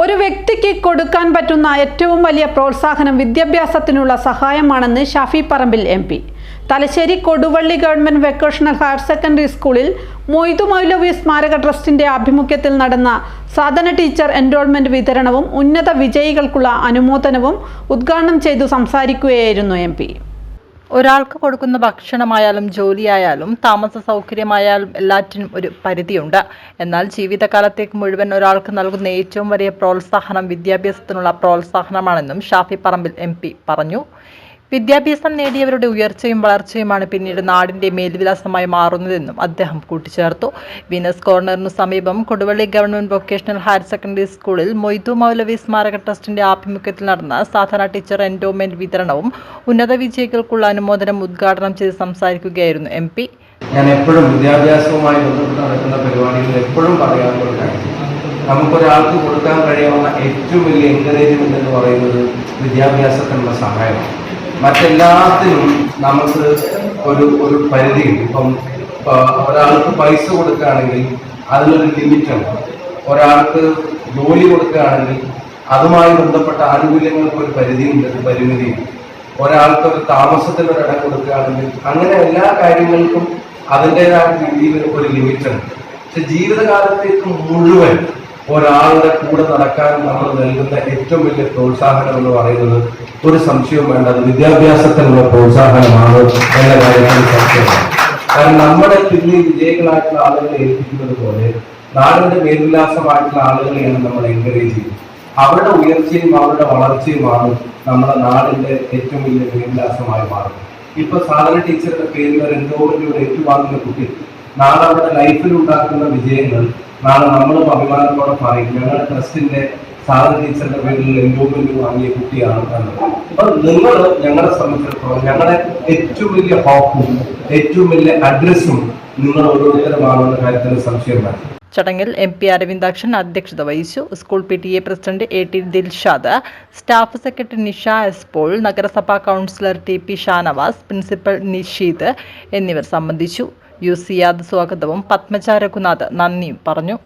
ഒരു വ്യക്തിക്ക് കൊടുക്കാൻ പറ്റുന്ന ഏറ്റവും വലിയ പ്രോത്സാഹനം വിദ്യാഭ്യാസത്തിനുള്ള സഹായമാണെന്ന് Shafi Parambil M P. Thalassery Koduvally government vocational higher secondary സ്കൂളിൽ മൊയ്തു മൗലവി സ്മാരക ട്രസ്റ്റിന്റെ ആഭിമുഖ്യത്തിൽ നടന്ന സാധന ടീച്ചർ എൻറോൾമെന്റ് വിതരണവും ഉന്നത വിജയികൾക്കുള്ള അനുമോദനവും ഉദ്ഘാടനം ചെയ്തു സംസാരിക്കുകയായിരുന്നു എം ഒരാൾക്ക് കൊടുക്കുന്ന ഭക്ഷണമായാലും ജോലിയായാലും താമസ സൗകര്യമായാലും എല്ലാറ്റിനും ഒരു പരിധിയുണ്ട്. എന്നാൽ ജീവിതകാലത്തേക്ക് മുഴുവൻ ഒരാൾക്ക് നൽകുന്ന ഏറ്റവും വലിയ പ്രോത്സാഹനം വിദ്യാഭ്യാസത്തിനുള്ള പ്രോത്സാഹനമാണെന്നും ഷാഫി പറമ്പിൽ എം പറഞ്ഞു. വിദ്യാഭ്യാസം നേടിയവരുടെ ഉയർച്ചയും വളർച്ചയുമാണ് പിന്നീട് നാടിന്റെ മേൽവിലാസമായി മാറുന്നതെന്നും അദ്ദേഹം കൂട്ടിച്ചേർത്തു. വിനസ് കോർണറിനു സമീപം Koduvally government vocational higher secondary സ്കൂളിൽ മൊയ്തു മൗലവി സ്മാരക ട്രസ്റ്റിന്റെ ആഭിമുഖ്യത്തിൽ നടന്ന സാധാരണ ടീച്ചർ എൻഡോമെന്റ് വിതരണവും ഉന്നത വിജയികൾക്കുള്ള അനുമോദനം ഉദ്ഘാടനം ചെയ്ത് സംസാരിക്കുകയായിരുന്നു എം പി. ഞാൻ എപ്പോഴും വിദ്യാഭ്യാസവുമായി ബന്ധപ്പെട്ട് നടക്കുന്ന പരിപാടികളിൽ എപ്പോഴും പറയാറുള്ള നമുക്കൊരാൾക്ക് കൊടുക്കാൻ കഴിയാവുന്ന ഏറ്റവും വലിയ എൻകറേജ്മെന്റ് എന്ന് പറയുന്നത് വിദ്യാഭ്യാസത്തിനുള്ള സഹായമാണ്. മറ്റെല്ലാത്തിനും നമുക്ക് ഒരു ഒരു പരിധിയുണ്ട്. ഇപ്പം ഒരാൾക്ക് പൈസ കൊടുക്കുകയാണെങ്കിൽ അതിനൊരു ലിമിറ്റുണ്ട്. ഒരാൾക്ക് ജോലി കൊടുക്കുകയാണെങ്കിൽ അതുമായി ബന്ധപ്പെട്ട ആനുകൂല്യങ്ങൾക്ക് ഒരു പരിധിയുണ്ട് ഒരു പരിമിതിയുണ്ട്. ഒരാൾക്ക് ഒരു താമസത്തിന് ഒരു ഇടം കൊടുക്കുകയാണെങ്കിൽ അങ്ങനെ എല്ലാ കാര്യങ്ങൾക്കും അതിന്റെതായ രീതിയിൽ ഒരു ലിമിറ്റുണ്ട്. പക്ഷെ ജീവിതകാലത്തേക്ക് മുഴുവൻ ഒരാളുടെ കൂടെ നടക്കാൻ നമ്മൾ നൽകുന്ന ഏറ്റവും വലിയ പ്രോത്സാഹനം എന്ന് പറയുന്നത് ഒരു സംശയവും വേണ്ട വിദ്യാഭ്യാസത്തിനുള്ള പ്രോത്സാഹനമാണ് എന്ന കാര്യത്തിൽ സംശയമാണ്. കാരണം നമ്മുടെ പിന്നിൽ വിജയികളായിട്ടുള്ള ആളുകളെ ഏൽപ്പിക്കുന്നത് പോലെ നാടിന്റെ മേൽവിലാസമായിട്ടുള്ള ആളുകളെയാണ് നമ്മൾ എൻകറേജ് ചെയ്യുന്നത്. അവരുടെ ഉയർച്ചയും അവരുടെ വളർച്ചയുമാണ് നമ്മുടെ നാടിന്റെ ഏറ്റവും വലിയ മേൽവിലാസമായി മാറുന്നത്. ഇപ്പൊ സാധാരണ ടീച്ചറുടെ പേരിൽ ഒരു എൻഡോമെന്റ് ഏറ്റുവാങ്ങുന്ന കുട്ടി നാളെ അവരുടെ ലൈഫിൽ ഉണ്ടാക്കുന്ന വിജയങ്ങൾ നാളെ നമ്മളും അഭിമാനത്തോടെ പറയും ഞങ്ങളുടെ ട്രസ്റ്റിന്റെ സാധാരണ ടീച്ചറിന്റെ പേരിൽ എൻഡോമെന്റ് വാങ്ങിയ കുട്ടിയാണ് അപ്പൊ നിങ്ങൾ ഞങ്ങളെ സംബന്ധിച്ചിടത്തോളം ഞങ്ങളുടെ ഏറ്റവും വലിയ ഹോപ്പും ഏറ്റവും വലിയ അഡ്രസ്സും നിങ്ങൾ ഓരോരുത്തരുമാണെന്ന കാര്യത്തിൽ സംശയം ചടങ്ങിൽ എം പി അരവിന്ദാക്ഷൻ അധ്യക്ഷത വഹിച്ചു. School P T A president A T Dilshad staff secretary Nisha S Paul നഗരസഭാ councillor T P Shanavas principal Nisheed എന്നിവർ സംബന്ധിച്ചു. യു സിയാദ് സ്വാഗതവും പത്മജ രഘുനാഥ് നന്ദിയും പറഞ്ഞു.